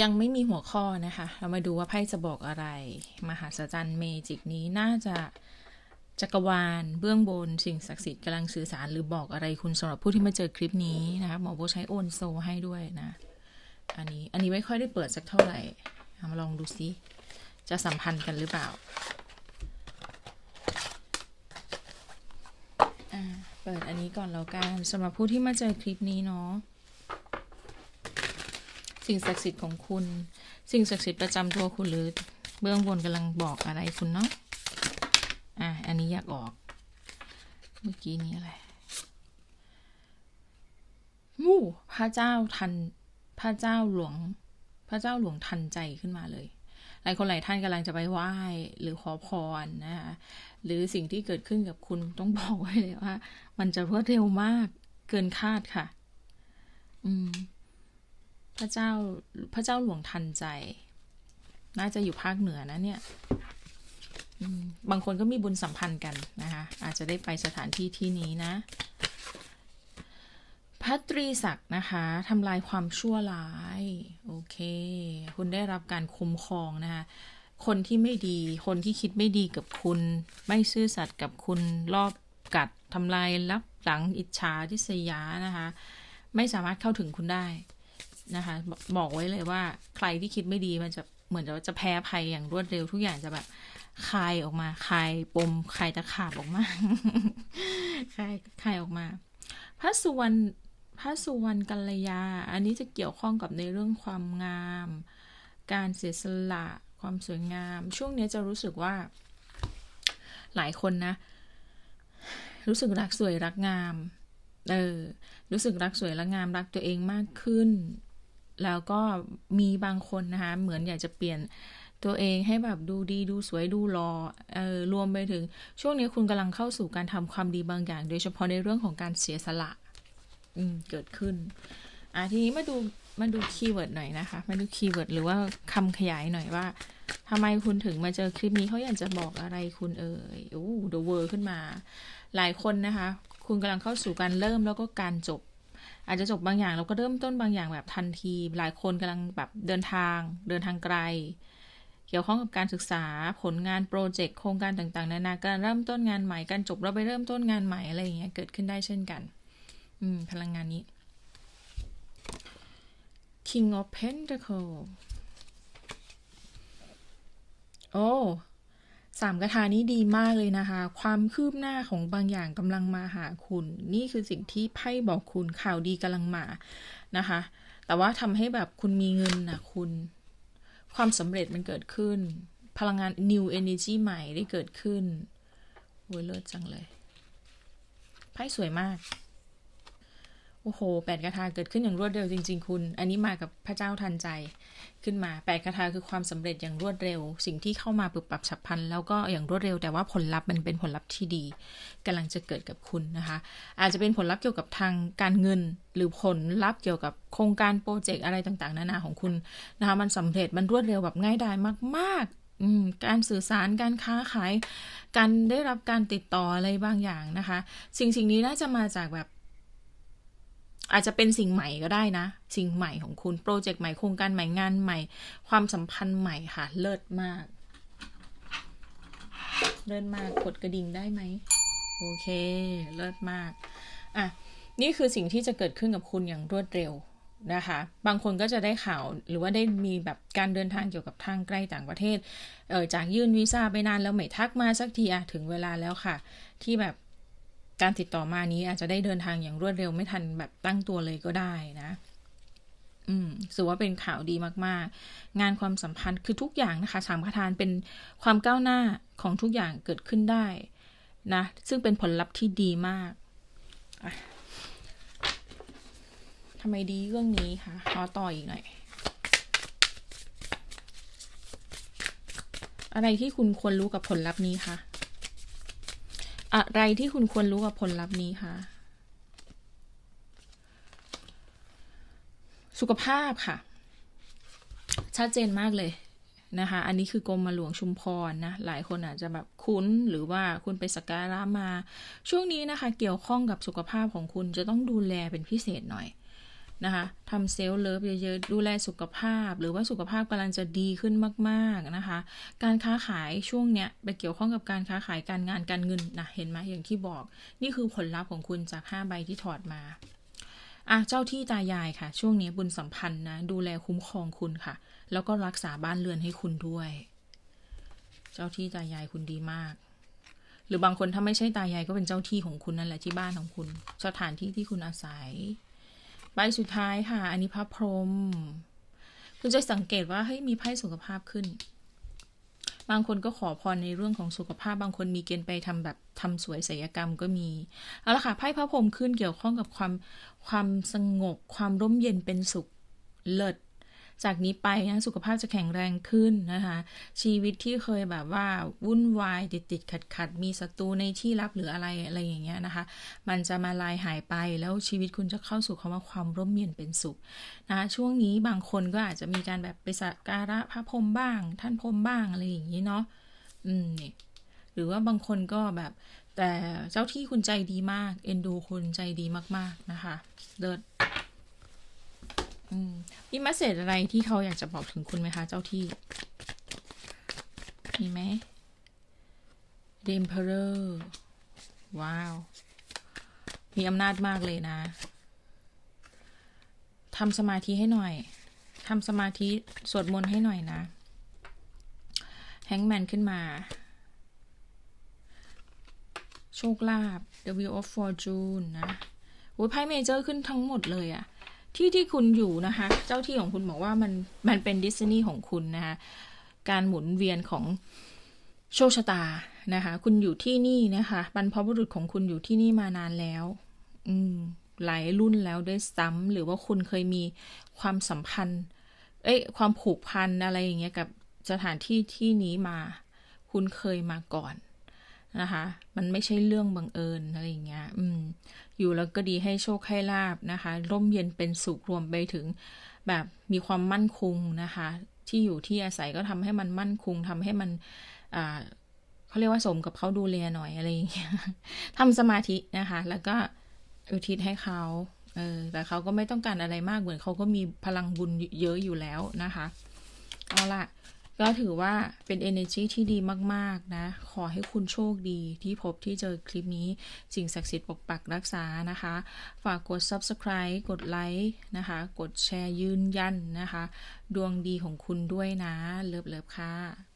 ยังไม่มีหัวข้อนะคะ เรามาดูว่าไพ่จะบอกอะไร มหาสจรรย์เมจิกนี้น่าจะจักรวาลเบื้องบนสิ่งศักดิ์สิทธิ์กำลังสื่อสารหรือบอกอะไรคุณสำหรับผู้ที่มาเจอคลิปนี้นะคะหมอโบใช้โอนโซให้ด้วยนะ อันนี้อันนี้ไม่ค่อยได้เปิดสักเท่าไหร่มาลองดูซิจะสัมพันธ์กันหรือเปล่าอ่าเปิดอันนี้ก่อนแล้วกันสำหรับผู้ที่มาเจอคลิปนี้เนาะ สิ่งศักดิ์สิทธิ์ของคุณ สิ่งศักดิ์สิทธิ์ประจำตัวคุณหรือเบื้องบนกำลังบอกอะไรคุณเนาะอะอันนี้อยากออก เมื่อกี้นี้อะไรมู้พระเจ้าทัน พระเจ้าหลวง พระเจ้าหลวงทันใจขึ้นมาเลย หลายคนหลายท่านกำลังจะไปไหว้หรือขอพรนะคะหรือสิ่งที่เกิดขึ้นกับคุณต้องบอกไว้เลยว่า มันจะรวดเร็วมากเกินคาดค่ะ พระเจ้าพระเจ้าหลวงทันใจ น่าจะอยู่ภาคเหนือนะเนี่ยบางคนก็มีบุญสัมพันธ์กันนะคะ อาจจะได้ไปสถานที่ที่นี้นะพัตรีศักดิ์นะคะทำลายความชั่วร้าย โอเค คุณได้รับการคุ้มครองนะคะ คนที่ไม่ดี คนที่คิดไม่ดีกับคุณ ไม่ซื่อสัตย์กับคุณรอบกัดทำลายลับหลังอิจฉาทิษยานะคะ ไม่สามารถเข้าถึงคุณได้ นะคะบอกไว้เลยว่าใครที่คิดไม่ดีมันจะเหมือนจะจะแพ้ภัยอย่างรวดเร็วทุกอย่างจะแบบคายออกมาคายปมคายตะขาบออกมาคายคายออกมา พระสุวรรณพระสุวรรณกัลยา อันนี้จะเกี่ยวข้องกับในเรื่องความงาม การเสียสละความสวยงาม ช่วงนี้จะรู้สึกว่า หลายคนนะ รู้สึกรักสวยรักงาม เออ รู้สึกรักสวยรักงามรักตัวเองมากขึ้น แล้วก็มีบางคนนะคะเหมือนอยากจะเปลี่ยนตัวเองให้แบบดูดีดูสวยดูรอเออรวมไปถึง ช่วงนี้คุณกำลังเข้าสู่การทำความดีบางอย่าง โดยเฉพาะในเรื่องของการเสียสละอืมเกิดขึ้นอะทีนี้มาดูมาดูคีย์เวิร์ดหน่อยนะคะ มาดูคีย์เวิร์ดหรือว่าคำขยายหน่อยว่าทำไมคุณถึงมาเจอคลิปนี้เขาอยากจะบอกอะไรคุณเอ่ยโอ้เดอะเวอร์ขึ้นมา หลายคนนะคะ คุณกำลังเข้าสู่การเริ่มแล้วก็การจบ อาจจะจบบางอย่างเราก็เริ่มต้นบางอย่างแบบทันที หลายคนกำลังแบบเดินทาง เดินทางไกล เกี่ยวข้องกับการศึกษาผลงานโปรเจกต์โครงการต่างๆ นานาการเริ่มต้นงานใหม่การจบเราไปเริ่มต้นงานใหม่อะไรอย่างเงี้ยเกิดขึ้นได้เช่นกัน อืม พลังงานนี้ King of Pentacle โอ้ สามกระทานี้ดีมากเลยนะคะ ความคืบหน้าของบางอย่างกำลังมาหาคุณ นี่คือสิ่งที่ไพ่บอกคุณข่าวดีกำลังมานะคะ แต่ว่าทำให้แบบคุณมีเงินนะคุณ ความสำเร็จมันเกิดขึ้น พลังงาน new energy ใหม่ได้เกิดขึ้นโอ้ยเลิศจังเลย ไพ่สวยมาก โอ้โหแปดกระทาเกิดขึ้นอย่างรวดเร็วจริง ๆ คุณ อันนี้มากับพระเจ้าทันใจขึ้นมาแปดกระทาคือความสำเร็จอย่างรวดเร็ว สิ่งที่เข้ามาปรับปรับฉับพลันแล้วก็อย่างรวดเร็ว แต่ว่าผลลัพธ์มันเป็นผลลัพธ์ที่ดีกำลังจะเกิดกับคุณนะคะ อาจจะเป็นผลลัพธ์เกี่ยวกับทางการเงิน หรือผลลัพธ์เกี่ยวกับโครงการโปรเจกต์อะไรต่างๆ นานาของคุณนะคะมันสำเร็จมันรวดเร็วแบบง่ายดายมากๆการสื่อสารการค้าขาย การได้รับการติดต่ออะไรบางอย่างนะคะ สิ่งสิ่งนี้น่าจะมาจากแบบ อาจจะเป็นสิ่งใหม่ก็ได้นะ สิ่งใหม่ของคุณ โปรเจกต์ใหม่โครงการใหม่งานใหม่ ความสัมพันธ์ใหม่ค่ะ เลิศมาก เลิศมากกดกระดิ่งได้ไหม โอเค เลิศมาก อะ นี่คือสิ่งที่จะเกิดขึ้นกับคุณอย่างรวดเร็วนะคะ บางคนก็จะได้ข่าวหรือว่าได้มีแบบการเดินทางเกี่ยวกับทางใกล้ต่างประเทศ เออจากยื่นวีซ่าไปนานแล้วไม่ทักมาสักทีอะถึงเวลาแล้วค่ะ ที่แบบ การติดต่อมานี้อาจจะได้เดินทางอย่างรวดเร็วไม่ทันแบบตั้งตัวเลยก็ได้นะ อืมถือว่าเป็นข่าวดีมากๆ งานความสัมพันธ์คือทุกอย่างนะคะสามประธานเป็นความก้าวหน้าของทุกอย่างเกิดขึ้นได้นะ ซึ่งเป็นผลลัพธ์ที่ดีมากทำไมดีเรื่องนี้คะขอต่ออีกหน่อย อะไรที่คุณควรรู้กับผลลัพธ์นี้คะ อะไรที่คุณควรรู้กับผลลัพธ์นี้คะสุขภาพค่ะ ชัดเจนมากเลยนะคะ อันนี้คือกรมมาหลวงชุมพรนะ หลายคนอาจจะแบบคุ้นหรือว่าคุณไปสักการะมา ช่วงนี้นะคะ เกี่ยวข้องกับสุขภาพของคุณจะต้องดูแลเป็นพิเศษหน่อย นะคะทำเซลล์เลิฟเยอะๆ ดูแลสุขภาพ หรือว่าสุขภาพกำลังจะดีขึ้นมาก ๆ นะคะ การค้าขายช่วงเนี้ยไปเกี่ยวข้องกับการค้าขายการงานการเงินนะเห็นไหมอย่างที่บอก นี่คือผลลัพธ์ของคุณจาก 5 ใบที่ถอดมาอะเจ้าที่ตายายค่ะ ช่วงนี้บุญสัมพันธ์นะ ดูแลคุ้มครองคุณค่ะ แล้วก็รักษาบ้านเรือนให้คุณด้วย เจ้าที่ตายายคุณดีมาก หรือบางคนถ้าไม่ใช่ตายายก็เป็นเจ้าที่ของคุณนั่นแหละที่บ้านของคุณ สถานที่ที่คุณอาศัย บสุดท้ายค่ะ อันนี้พระพรหมคุณจะสังเกตว่าเฮ้ยมีไพ่สุขภาพขึ้น บางคนก็ขอพรในเรื่องของสุขภาพ บางคนมีเกณฑ์ไปทำแบบทำสวยศิลปกรรมก็มี เอาละค่ะไพ่พระพรหมขึ้นเกี่ยวข้องกับความความสงบความร่มเย็นเป็นสุขเลิศ จากนี้ไปนะสุขภาพจะแข็งแรงขึ้นนะคะ ชีวิตที่เคยแบบว่าวุ่นวายติดติดขัดขัดมีศัตรูในที่ลับหรืออะไรอะไรอย่างเงี้ยนะคะ มันจะมาลายหายไปแล้วชีวิตคุณจะเข้าสู่คำว่าความร่มเย็นเป็นสุขนะช่วงนี้บางคนก็อาจจะมีการแบบไปสักการะพระพรหมบ้าง ท่านพรหมบ้างอะไรอย่างนี้เนาะอืมนี่หรือว่าบางคนก็แบบแต่เจ้าที่คุณใจดีมาก เอ็นดูคุณใจดีมาก ๆ นะคะ เลิศ มีมสเสจอะไรที่เขาอยากจะบอกถึงคุณไหมคะ เจ้าที่ มีไหม The Emperor ว้าว มีอำนาจมากเลยนะทำสมาธิให้หน่อยทำสมาธิสวดมนต์ให้หน่อยนะแฮงแมนขึ้นมา โชคลาภ W of Fortune นะโอ้ยไพ่เมเจอร์ขึ้นทั้งหมดเลยอะ ที่ที่คุณอยู่นะคะ เจ้าที่ของคุณบอกว่ามันมันเป็นดิสนีย์ของคุณนะคะการหมุนเวียนของโชคชะตานะคะ คุณอยู่ที่นี่นะคะบรรพบุรุษของคุณอยู่ที่นี่มานานแล้ว อืมหลายรุ่นแล้วด้วยซ้ำหรือว่าคุณเคยมีความสัมพันธ์ เอ้ยความผูกพันอะไรอย่างเงี้ยกับสถานที่ที่นี้มา คุณเคยมาก่อน นะคะ มันไม่ใช่เรื่องบังเอิญอะไรอย่างเงี้ย อืม อยู่แล้วก็ดีให้โชคให้ลาบนะคะ ร่มเย็นเป็นสุขรวมไปถึงแบบมีความมั่นคงนะคะ ที่อยู่ที่อาศัยก็ทำให้มันมั่นคงทำให้มัน อ่าเขาเรียกว่าสมกับเขาดูแลหน่อยอะไรอย่างเงี้ยทำสมาธินะคะ แล้วก็อุทิศให้เขาเออ แต่เขาก็ไม่ต้องการอะไรมากเหมือนเขาก็มีพลังบุญเยอะอยู่แล้วนะคะ เอาละ ก็ถือว่าเป็น energy ที่ดีมาก ๆ นะ ขอให้คุณโชคดีที่พบที่เจอคลิปนี้สิ่งศักดิ์สิทธิ์ปกปักรักษานะคะ ฝากกด subscribe กดไลค์นะคะ กดแชร์ยืนยันนะคะ ดวงดีของคุณด้วยนะ เลิฟๆค่ะ